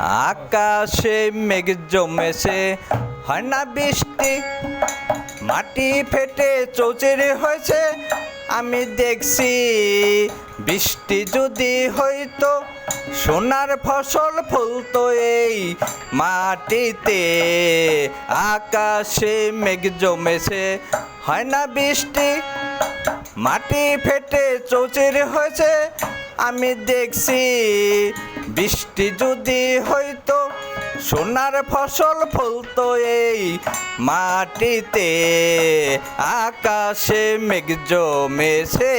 আকাশে মেঘ জমেছে, হয় না বৃষ্টি? মাটি ফেটে চৌচেরে হয়েছে, আমি দেখছি বৃষ্টি যদি হইতো, সোনার ফসল ফলতো এই মাটিতে। আকাশে মেঘ জমেছে, হয় না বৃষ্টি? মাটি ফেটে চৌচেরে হয়েছে, আমি দেখছি বৃষ্টি যদি হইতো, সোনার ফসল ফলতো এই মাটিতে। আকাশে মেঘ জমেছে।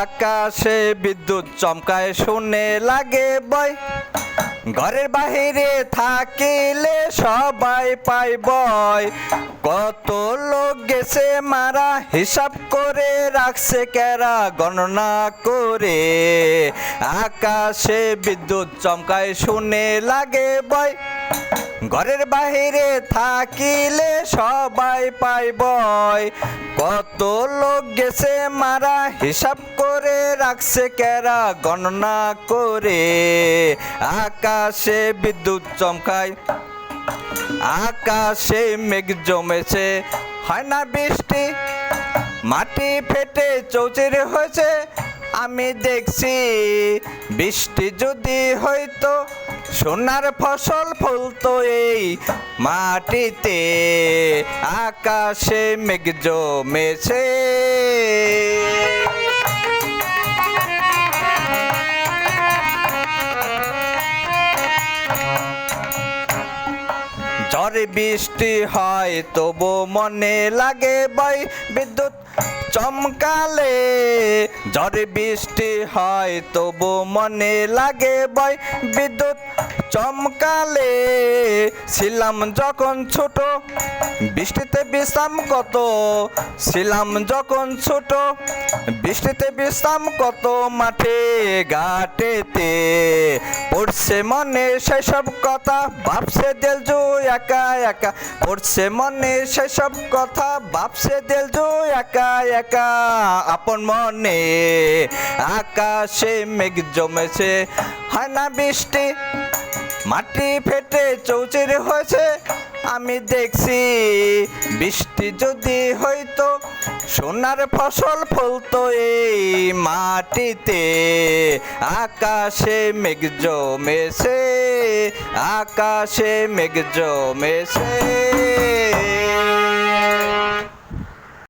আকাশে বিদ্যুৎ চমকায় শুনে লাগে বয় ঘরের বাহিরে থাকিলে সবাই পাই বয়। কত লোক গেছে, মারা হিসাব করে রাখছে কেরা গণনা করে। আকাশে বিদ্যুৎ চমকায় শুনে লাগে বয়। ঘরের বাহিরে থাকিলে সবাই পাই বয়। কত লোক গেছে মারা, হিসাব করে রাখছে কেরা, গণনা করে আকাশে বিদ্যুৎ চমকায়। আকাশে মেঘ জমেছে, হয় না বৃষ্টি? মাটি ফেটে চৌচেরে হয়েছে আমি দেখছি, বৃষ্টি যদি হইতো, সোনার ফসল ফলতো এই মাটিতে, আকাশে মেঘ জমেছে। ঝড় বৃষ্টি হয়, তবু মনে লাগে বই বিদ্যুৎ চমকালে। ঝড় বৃষ্টি হয় তবু মনে লাগে বয় বিদ্যুৎ চমকালে ছিলাম যখন ছোট, বৃষ্টিতে বিশ্রাম কত? ছিলাম যখন ছোট, বৃষ্টিতে বিশ্রাম কত? মাঠে, ঘাটেতে পড়ছে মনে সেসব কথা, ভাবছে দেলজু একা একা। পড়ছে মনে সেসব কথা, ভাবছে দেলজু একা একা। আপন মনে আকাশে মেঘ জমেছে, হয় না বৃষ্টি? মাটি ফেটে চৌচির হয়েছে। আমি দেখছি বৃষ্টি যদি হইতো, সোনার ফসল ফলতো এই মাটিতে। আকাশে মেঘ জমেছে, আকাশে মেঘ জমেছে।